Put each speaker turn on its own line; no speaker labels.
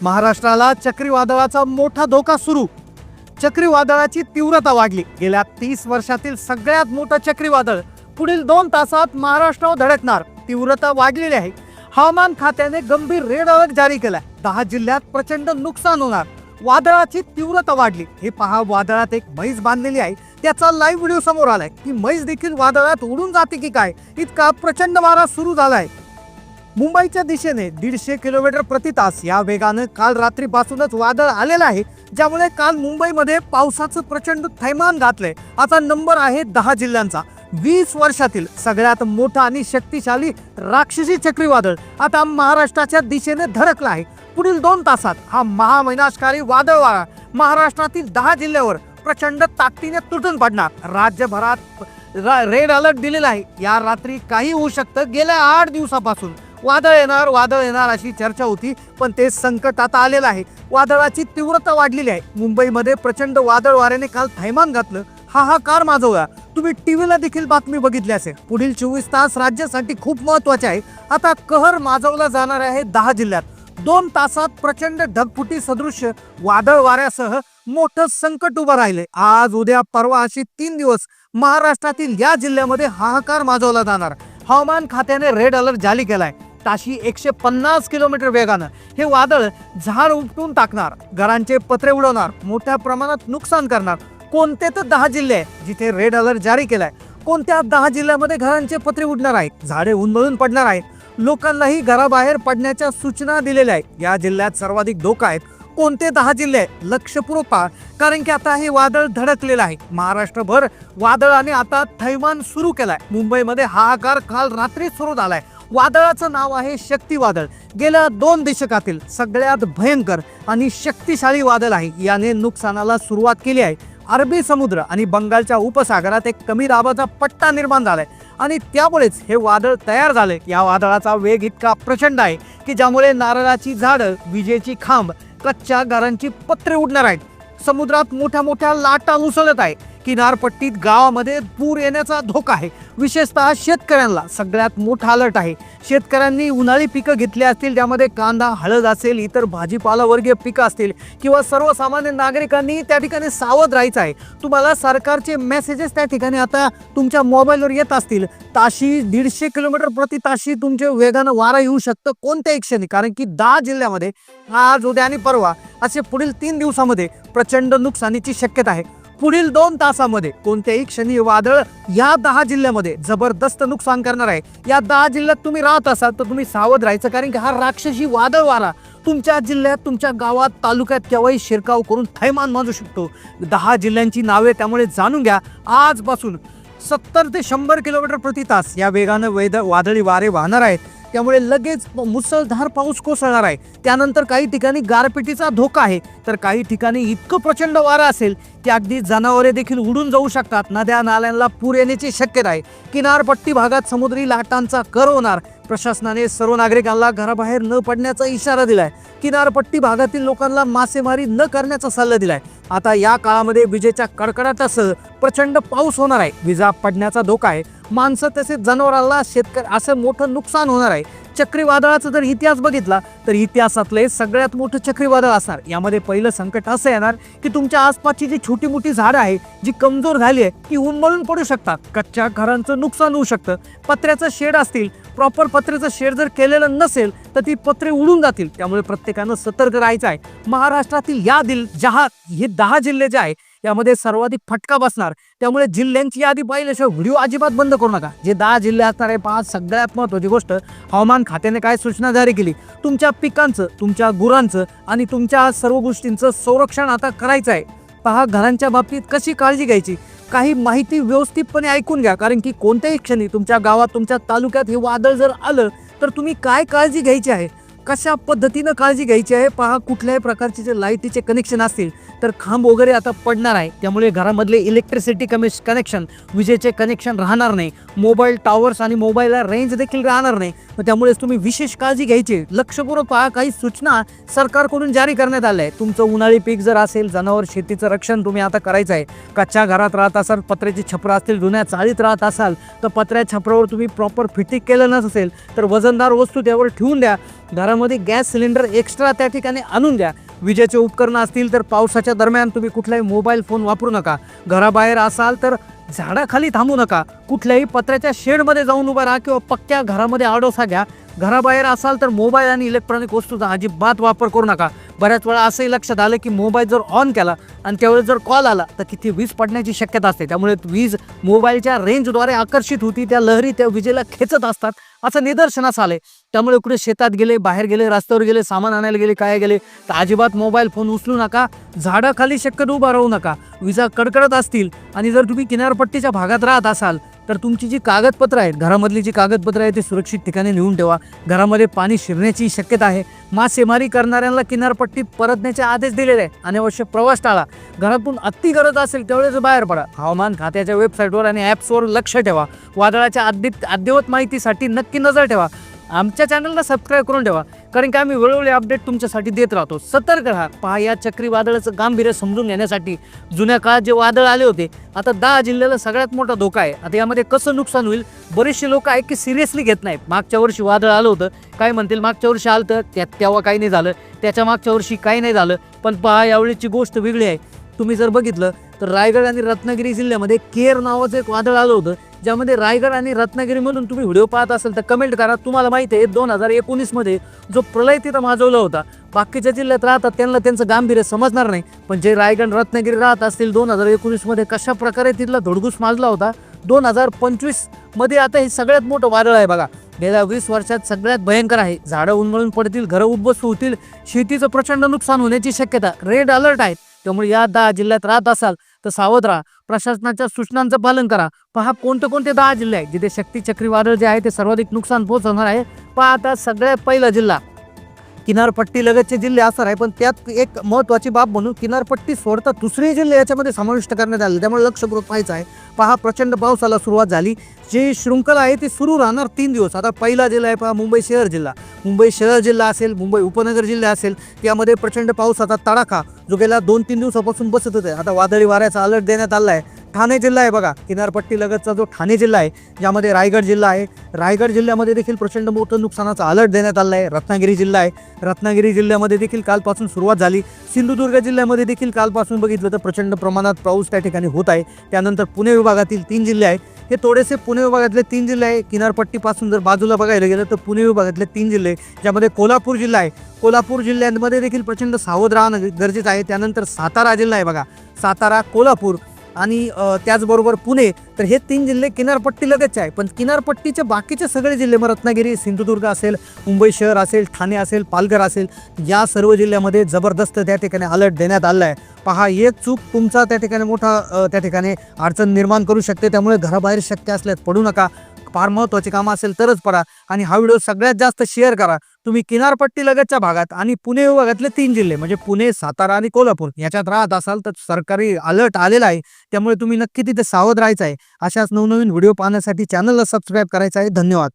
महाराष्ट्राला चक्रीवादळाचा मोठा धोका सुरू. चक्रीवादळाची तीव्रता वाढली. गेल्या तीस वर्षातील सगळ्यात मोठं चक्रीवादळ पुढील दोन तासात महाराष्ट्रावर धडकणार. तीव्रता वाढलेली आहे. हवामान खात्याने गंभीर रेड अलर्ट जारी केलाय. दहा जिल्ह्यात प्रचंड नुकसान होणार. वादळाची तीव्रता वाढली. हे पहा वादळात एक म्हैस बांधलेली आहे. त्याचा लाईव्ह व्हिडिओ समोर आलाय. की म्हैस देखील वादळात उडून जाते की काय? इतका प्रचंड वारा सुरू झालाय. मुंबईच्या दिशेने दीडशे किलोमीटर प्रति तास या वेगानं काल रात्रीपासूनच वादळ आलेलं आहे ज्यामुळे काल मुंबईमध्ये पावसाचं प्रचंड थैमान घातलंय आता नंबर आहे दहा जिल्ह्यांचा. वीस वर्षातील सगळ्यात मोठं आणि शक्तिशाली राक्षसी चक्रीवादळ आता महाराष्ट्राच्या दिशेने धडकलं आहे. पुढील दोन तासात हा महामैनाशकारी वादळ वारा महाराष्ट्रातील दहा जिल्ह्यावर प्रचंड ताकदीने तुटून पडणार. राज्यभरात रा- रेड अलर्ट दिलेला आहे. या रात्री काही होऊ शकतं. गेल्या आठ दिवसापासून वादळ येणार वादळ येणार अशी चर्चा होती पण ते संकट आता आलेलं आहे. वादळाची तीव्रता वाढलेली आहे. मुंबईमध्ये प्रचंड वादळ वाऱ्याने काल थैमान घातलं. हाहाकार माजवला. तुम्ही टीव्हीला देखील बातमी बघितली असेल. पुढील चोवीस तास राज्यासाठी खूप महत्त्वाचे आहे. आता कहर माजवला जाणार आहे दहा जिल्ह्यात. दोन तासात प्रचंड ढगफुटी सदृश्य वादळ वाऱ्यासह मोठं संकट उभं राहिले आज उद्या परवा अशी तीन दिवस महाराष्ट्रातील या जिल्ह्यामध्ये हाहाकार माजवला जाणार. हवामान खात्याने रेड अलर्ट जारी केलाय. ताशी एकशे पन्नास किलोमीटर वेगानं हे वादळ झाड उपटून टाकणार घरांचे पत्रे उडवणार मोठ्या प्रमाणात नुकसान करणार. कोणते तर दहा जिल्हे आहेत जिथे रेड अलर्ट जारी केलाय कोणत्या दहा जिल्ह्यामध्ये घरांचे पत्रे उडणार आहेत झाडे उन्मळून पडणार आहेत लोकांनाही घराबाहेर पडण्याच्या सूचना दिलेल्या आहेत. या जिल्ह्यात सर्वाधिक धोका आहेत. कोणते दहा जिल्हे? आहेत लक्षपूर्वक पहा कारण की आता हे वादळ धडकलेलं आहे. महाराष्ट्रभर वादळाने आता थैमान सुरू केलाय. मुंबईमध्ये हाहाकार काल रात्री सुरू झालाय. वादळाचं नाव आहे शक्ती वादळ. गेल्या दोन दशकातील सगळ्यात भयंकर आणि शक्तिशाली वादळ आहे. याने नुकसानाला सुरुवात केली आहे. अरबी समुद्र आणि बंगालच्या उपसागरात एक कमी दाबाचा पट्टा निर्माण झालाय. आणि त्यामुळेच हे वादळ तयार झाले या वादळाचा वेग इतका प्रचंड आहे की ज्यामुळे नारळाची झाडं विजेची खांब कच्च्या घरांची पत्रे उडणार आहेत. समुद्रात मोठ्या मोठ्या लाटा उसळत आहे किनारपट्टीत गावामध्ये पूर येण्याचा धोका आहे. विशेषतः शेतकऱ्यांना सगळ्यात मोठा अलर्ट आहे. शेतकऱ्यांनी उन्हाळी पिकं घेतली असतील त्यामध्ये कांदा हळद असेल इतर भाजीपाला वर्गीय पिकं असतील किंवा सर्वसामान्य नागरिकांनी त्या ठिकाणी सावध राहायचं आहे. तुम्हाला सरकारचे मेसेजेस त्या ठिकाणी आता तुमच्या मोबाईलवर येत असतील. ताशी दीडशे किलोमीटर प्रति ताशी तुमचे वेगानं वारा येऊ शकतं कोणत्याही क्षणी. कारण की दहा जिल्ह्यामध्ये आज उद्या आणि परवा असे पुढील तीन दिवसामध्ये प्रचंड नुकसानीची शक्यता आहे. पुढील दोन तासामध्ये कोणत्याही क्षणी वादळ या दहा जिल्ह्यामध्ये जबरदस्त नुकसान करणार आहे. या दहा जिल्ह्यात तुम्ही राहत असाल तर तुम्ही सावध राहायचं कारण की हा राक्षसी वादळ वारा तुमच्या जिल्ह्यात तुमच्या गावात तालुक्यात केव्हाही शिरकाव करून थैमान माजू शकतो. दहा जिल्ह्यांची नावे त्यामुळे जाणून घ्या. आजपासून सत्तर ते शंभर किलोमीटर प्रति तास या वेगानं वेद वादळी वारे वाहणार आहेत. त्यामुळे लगेच मुसळधार पाऊस कोसळणार आहे. त्यानंतर काही ठिकाणी गारपिटीचा धोका आहे. तर काही ठिकाणी इतकं प्रचंड वारा असेल की अगदी जनावरे देखील उडून जाऊ शकतात. नद्या नाल्यांना पूर येण्याची शक्यता आहे. किनारपट्टी भागात समुद्री लाटांचा कर होणार. प्रशासनाने सर्व नागरिकांना घराबाहेर न पडण्याचा इशारा दिलाय. किनारपट्टी भागातील लोकांना मासेमारी न करण्याचा सल्ला दिलाय. आता या काळामध्ये विजेच्या कडकडाटासह प्रचंड पाऊस होणार आहे. विजा पडण्याचा धोका आहे. माणसं तसेच जनावरांना शेतकरी असं मोठं नुकसान होणार आहे. चक्रीवादळाचा जर इतिहास बघितला तर इतिहासातले सगळ्यात मोठं चक्रीवादळ असणार. यामध्ये पहिलं संकट असं येणार की तुमच्या आसपासची जी छोटी मोठी झाडं आहे जी कमजोर झाली आहे ती उंबळून पडू शकतात. कच्च्या घरांचं नुकसान होऊ शकतं. पत्र्याचं शेड असतील प्रॉपर पत्र्याचं शेड जर केलेलं नसेल तर ती पत्रे उडून जातील. त्यामुळे प्रत्येकानं सतर्क राहायचं आहे. महाराष्ट्रातील या दिल जहा हे दहा जिल्हे जे आहे यामध्ये सर्वाधिक फटका बसणार. त्यामुळे जिल्ह्यांची यादी पाहिल्याशिवाय व्हिडिओ अजिबात बंद करू नका. जे दहा जिल्हे असणार आहे पाच सगळ्यात महत्त्वाची गोष्ट हवामान खात्याने काय सूचना जारी केली? तुमच्या पिकांचं तुमच्या गुरांचं आणि तुमच्या सर्व गोष्टींचं संरक्षण आता करायचं आहे पहा घरांच्या बाबतीत कशी काळजी घ्यायची? काही माहिती व्यवस्थितपणे ऐकून घ्या कारण की कोणत्याही क्षणी तुमच्या गावात तुमच्या तालुक्यात हे वादळ जर आलं तर तुम्ही काय काळजी घ्यायची आहे? कशा पद्धतीनं काळजी घ्यायची आहे? पहा कुठल्याही प्रकारचे जे लाईटीचे कनेक्शन असतील तर खांब वगैरे आता पडणार आहे. त्यामुळे घरामधले इलेक्ट्रिसिटी कमिश कनेक्शन विजेचे कनेक्शन राहणार नाही. मोबाईल टॉवर्स आणि मोबाईलला रेंज देखील राहणार नाही. मग त्यामुळेच तुम्ही विशेष काळजी घ्यायची. लक्षपूर्वक पहा काही सूचना सरकारकडून जारी करण्यात आल्या आहे तुमचं उन्हाळी पीक जर असेल जनावर शेतीचं रक्षण तुम्ही आता करायचं आहे. कच्च्या घरात राहत असाल पत्र्याची छपरं असतील जुन्या चाळीत राहत असाल तर पत्र्या छपरावर तुम्ही प्रॉपर फिटिंग केलं नसेल तर वजनदार वस्तू त्यावर ठेवून द्या. घरामध्ये गॅस सिलेंडर एक्स्ट्रा त्या ठिकाणी आणून द्या. विजेचे उपकरणं असतील तर पावसाच्या दरम्यान तुम्ही कुठलाही मोबाईल फोन वापरू नका. घराबाहेर असाल तर झाडाखाली थांबू नका. कुठल्याही पत्र्याच्या शेडमध्ये जाऊन उभा राहा किंवा पक्क्या घरामध्ये आडोसा घ्या. घराबाहेर असाल तर मोबाईल आणि इलेक्ट्रॉनिक वस्तूचा अजिबात वापर करू नका. बऱ्याच वेळा असंही लक्षात आलं की मोबाईल जर ऑन केला आणि त्यावेळेस जर कॉल आला तर तिथे वीज पडण्याची शक्यता असते. त्यामुळे वीज मोबाईलच्या रेंजद्वारे आकर्षित होती त्या लहरी त्या विजेला खेचत असतात असं निदर्शनास आले त्यामुळे कुठे शेतात गेले बाहेर गेले रस्त्यावर गेले सामान आणायला गेले काय गेले तर अजिबात मोबाईल फोन उचलू नका झाडाखाली शक्यतो उभा राहू नका. विजा कडकडत असतील आणि जर तुम्ही किनारपट्टीच्या भागात राहत असाल तर तुमची जी कागदपत्रं आहेत घरामधली जी कागदपत्रं आहेत ते सुरक्षित ठिकाणी नेऊन ठेवा. घरामध्ये पाणी शिरण्याची शक्यता आहे. मासेमारी करणाऱ्यांना किनारपट्टी परतण्याचे आदेश दिलेले आहे अनावश्यक प्रवास टाळा. घरातून अति गरज असेल त्यावेळेस बाहेर पडा. हवामान खात्याच्या वेबसाईटवर आणि ॲप्सवर लक्ष ठेवा. वादळाच्या अद्य अद्यवत माहितीसाठी नक्की नजर ठेवा. आमच्या चॅनलला सबस्क्राईब करून ठेवा. कारण की आम्ही वेळोवेळी अपडेट तुमच्यासाठी देत राहतो. सतर्क राहा. पहा या चक्रीवादळाचं गांभीर्य समजून घेण्यासाठी जुन्या काळात जे वादळ आले होते आता दहा जिल्ह्याला सगळ्यात मोठा धोका आहे. आता यामध्ये कसं नुकसान होईल बरेचसे लोक आहे की सिरियसली घेत नाहीत. मागच्या वर्षी वादळ आलं होतं. काय म्हणतील मागच्या वर्षी आलं तर त्या तेव्हा काही नाही झालं. त्याच्या मागच्या वर्षी काही नाही झालं. पण पहा यावेळीची गोष्ट वेगळी आहे. तुम्ही जर बघितलं तर रायगड आणि रत्नागिरी जिल्ह्यामध्ये केर नावाचं एक वादळ आलं होतं ज्यामध्ये रायगड आणि रत्नागिरीमधून तुम्ही व्हिडिओ पाहत असाल तर कमेंट करा. तुम्हाला माहिती आहे दोन हजार एकोणीसमध्ये जो प्रलय तिथं माजवला होता बाकीच्या जिल्ह्यात राहतात त्यांना त्यांचं गांभीर्य समजणार नाही. पण जे रायगड रत्नागिरी राहत असतील दोन हजार एकोणीसमध्ये कशा प्रकारे तिथला धुडगूस माजला होता दोन हजार पंचवीसमध्ये आता हे सगळ्यात मोठं वादळ आहे बघा. गेल्या वीस वर्षात सगळ्यात भयंकर आहे. झाडं उन्मळून पडतील घरं उद्ध्वस्त होतील शेतीचं प्रचंड नुकसान होण्याची शक्यता. रेड अलर्ट आहे. त्यामुळे या दहा जिल्ह्यात राहत असाल तर सावध राहा. प्रशासनाच्या सूचनांचं पालन करा. पहा कोणते कोणते दहा जिल्हे आहेत जिथे शक्ती चक्रीवादळ जे आहे ते सर्वाधिक नुकसान पोहोचवणार आहे. पहा आता सगळ्यात पहिला जिल्हा किनारपट्टी लगतचे जिल्हे असणार आहे पण त्यात एक महत्त्वाची बाब म्हणून किनारपट्टी सोडता दुसरे जिल्हे याच्यामध्ये समाविष्ट करण्यात आले. त्यामुळे लक्षपूर्वक पाहायचं आहे. पहा प्रचंड पावसाला सुरुवात झाली. जी शृंखला आहे ती सुरू राहणार तीन दिवस. आता पहिला जिल्हा आहे पहा मुंबई शहर जिल्हा. मुंबई शहर जिल्हा असेल मुंबई उपनगर जिल्हा असेल यामध्ये प्रचंड पावसाचा तडाखा जो गेल्या दोन तीन दिवसापासून बसत होते आता वादळी वाऱ्याचा अलर्ट देण्यात आला आहे ठाणे जिल्हा आहे बघा. किनारपट्टीलगतचा जो ठाणे जिल्हा आहे ज्यामध्ये रायगड जिल्हा आहे. रायगड जिल्ह्यामध्ये देखील प्रचंड मोठं नुकसानाचा अलर्ट देण्यात आला आहे रत्नागिरी जिल्हा आहे. रत्नागिरी जिल्ह्यामध्ये देखील कालपासून सुरुवात झाली. सिंधुदुर्ग जिल्ह्यामध्ये देखील कालपासून बघितलं तर प्रचंड प्रमाणात पाऊस त्या ठिकाणी होत आहे. त्यानंतर पुणे विभागातील तीन जिल्हे आहे हे थोडेसे पुणे विभागातले तीन जिल्हे आहे. किनारपट्टीपासून जर बाजूला बघायला गेलं तर पुणे विभागातले तीन जिल्हे ज्यामध्ये कोल्हापूर जिल्हा आहे. कोल्हापूर जिल्ह्यांमध्ये देखील प्रचंड सावध राहणं गरजेचं आहे. त्यानंतर सातारा जिल्हा आहे बघा. सातारा कोल्हापूर आणि त्याचबरोबर पुणे तर हे तीन जिल्हे किनारपट्टी लगतच आहे. पण किनारपट्टीचे बाकीचे सगळे जिल्हे मग रत्नागिरी सिंधुदुर्ग असेल मुंबई शहर असेल ठाणे असेल पालघर असेल या सर्व जिल्ह्यामध्ये जबरदस्त त्या ठिकाणी अलर्ट देण्यात आला आहे. पहा एक चूक तुमचा त्या ठिकाणी मोठा त्या ठिकाणी अडचण निर्माण करू शकते. त्यामुळे घराबाहेर शक्य असल्यास पडू नका. फार महत्त्वाचे काम असेल तरच पडा आणि हा व्हिडिओ सगळ्यात जास्त शेअर करा. तुम्ही किनारपट्टी लगतच्या भागात आणि पुणे विभागातले तीन जिल्हे म्हणजे पुणे सातारा आणि कोल्हापूर याच्यात राहत असाल तर सरकारी अलर्ट आलेला आहे. त्यामुळे तुम्ही नक्की तिथे सावध राहायचं आहे. अशाच नवनवीन व्हिडिओ पाहण्यासाठी चॅनलला सबस्क्राईब करायचं आहे. धन्यवाद.